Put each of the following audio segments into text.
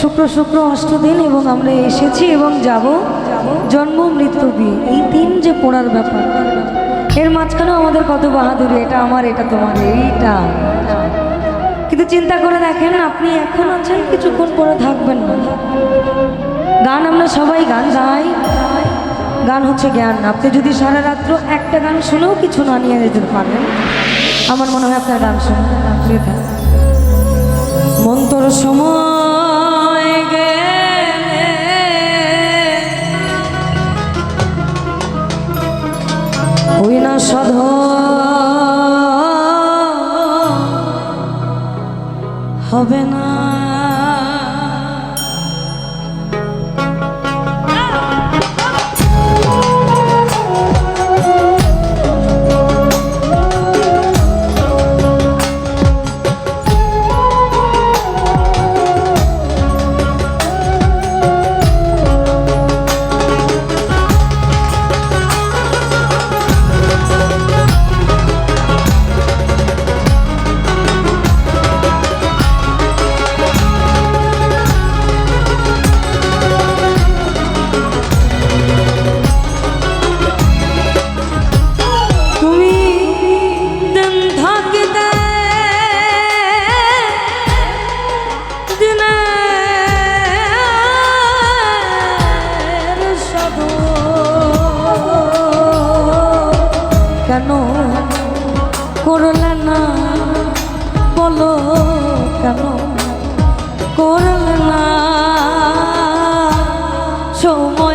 শুক্র শুক্র অষ্টদিন এবং আমরা এসেছি এবং যাব জন্ম, মৃত্যু, বিয়ে। এই তিন যে পড়ার ব্যাপার। এর মাঝখানেও আমাদের কত বাহাদুরি, এটা আমার, এটা তোমার, এইটা। কিন্তু চিন্তা করে দেখেন, আপনি এখন আছেন কিছুক্ষণ পরে থাকবেন না। গান আমরা সবাই গান গাই। গান হচ্ছে জ্ঞান। আপনি যদি সারা রাত্র একটা গান শুনেও কিছু না নিয়ে যেতে পারেন, আমার মনে হয় আপনার গান শুনে মন্তর সময় ওই না সাধ। হবে না। কেন করলে না? বলো কেন করলে না? সময়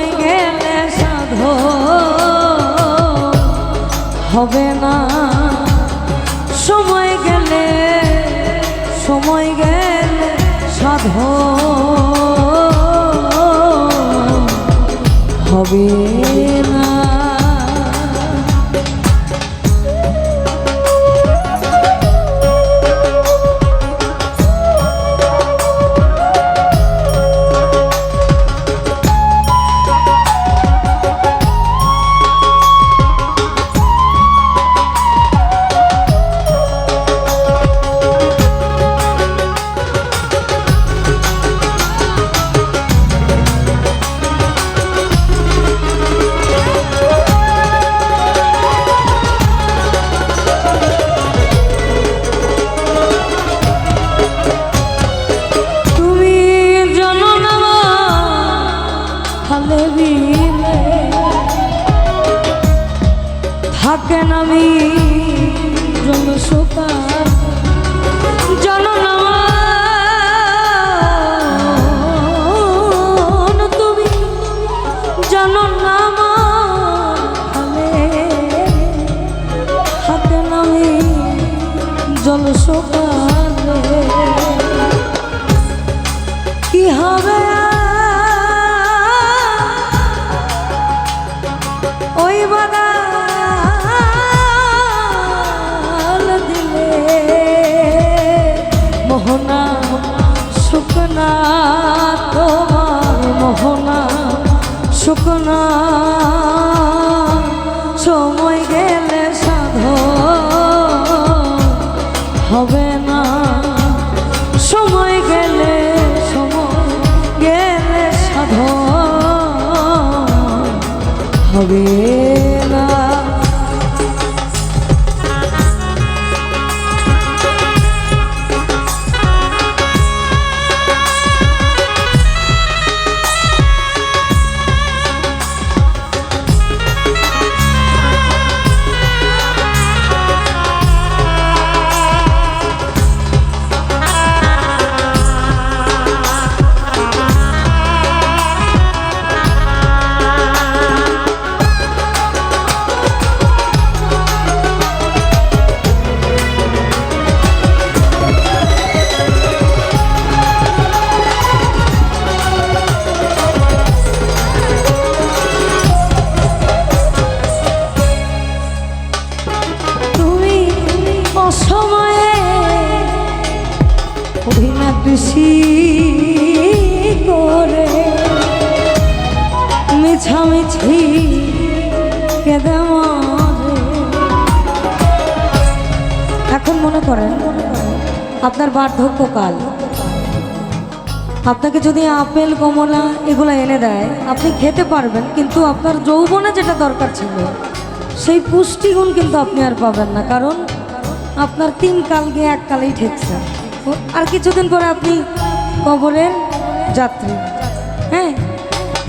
জল কি হবে ওই বাগাল দিলে? মোহনা শুকনা তোমার মোহনা শুকনা কেঁদে এখন মনে করেন, আপনার বার্ধক্যকাল আপনাকে যদি আপেল, কমলা এগুলো এনে দেয়, আপনি খেতে পারবেন, কিন্তু আপনার যৌবনে যেটা দরকার ছিল, সেই পুষ্টিগুণ কিন্তু আপনি আর পাবেন না, কারণ আপনার তিন কাল গিয়ে এক কালেই ঠেকছে। আর কিছুদিন পরে আপনি কবরের যাত্রী। হ্যাঁ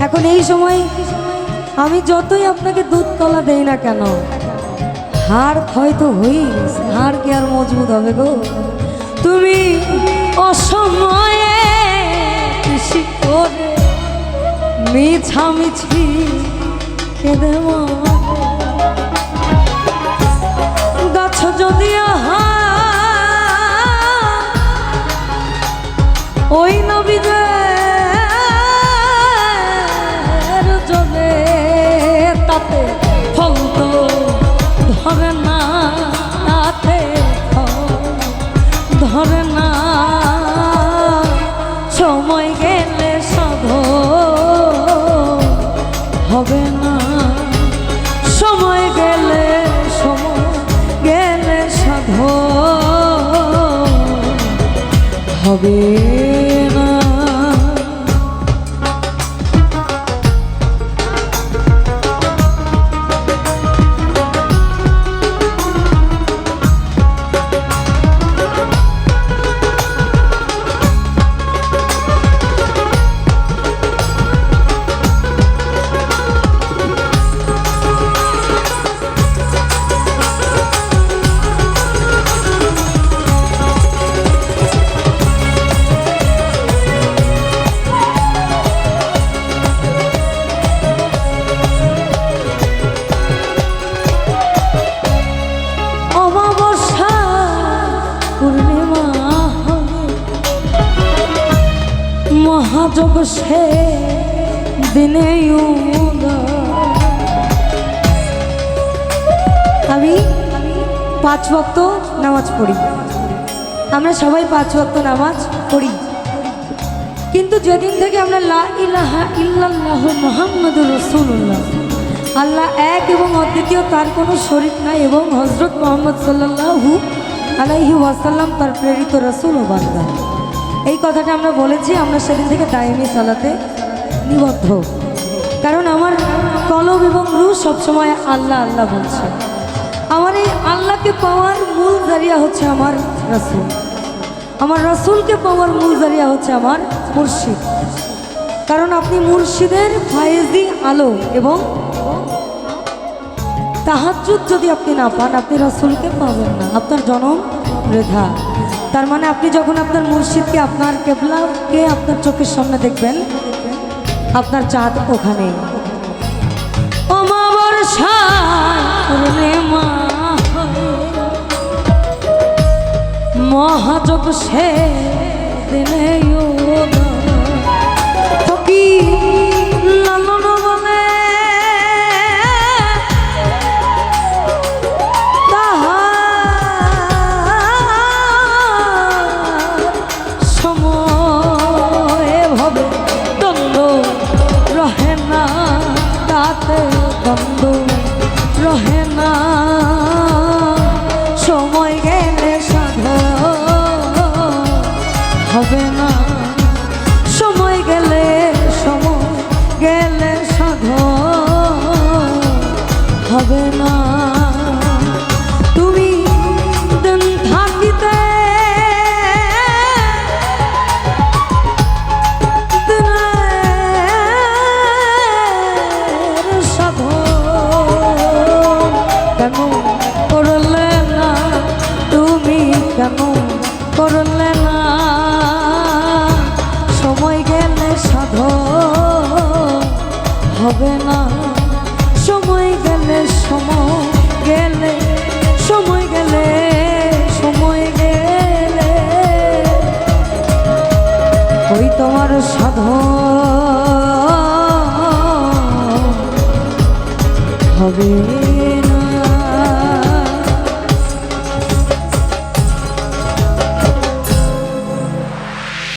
এখন এই সময় আমি যতই আপনাকে দুধ কলা দেই না কেন, হাড় ক্ষয় তো হয়েই হাড় কি আর মজবুত হবে গো তুমি অসময়ে কৃষি করে মিছামিছি কেঁদে। গাছ যদি আহা, ওই নবীদের হবে না। সময় গেলে সময় গেলে সাধ হবে। মহাযোগ সে দিনে। আমি পাঁচ ভক্ত নামাজ পড়ি। আমরা সবাই পাঁচ ভক্ত নামাজ পড়ি। কিন্তু যেদিন থেকে আমরা লা ইলাহা ইল্লাল্লাহ মুহাম্মাদুর রাসূলুল্লাহ, আল্লাহ এক এবং অদ্বিতীয় তার কোনো শরীক নাই এবং হজরত মোহাম্মদ সাল্লাল্লাহু আলাইহি ওয়াসাল্লাম তার প্রেরিত রসুল ও বান্দা। এই কথাটা আমরা বলেছি, আমরা সেদিন থেকে দায়মি সালাতে নিবদ্ধ। কারণ আমার কলম এবং রু সবসময় আল্লাহ আল্লাহ বলছে। আমার এই আল্লাহকে পাওয়ার মূল জারিয়া হচ্ছে আমার রসুল। আমার রসুলকে পাওয়ার মূল জারিয়া হচ্ছে আমার মুর্শিদ। কারণ আপনি মুর্শিদের ফায়েজি আলো এবং তাহাজুদ যদি আপনি না পান, আপনি রসুলকে পাবেন না। আপনার জনম বৃথা তার মানে আপনি যখন আপনার মুর্শিদকে, আপনার কেবলাকে আপনার চোখের সামনে দেখবেন, আপনার চাঁদ ওখানে হয়। মহাযোগ সে দিনে কেন করলে না? তুমি কেন করলে না? সময় গেলে সাধন হবে না। সময় গেলে সময় গেলে সময় গেলে সময় গেলে। ওই তোমার সাধন হবে।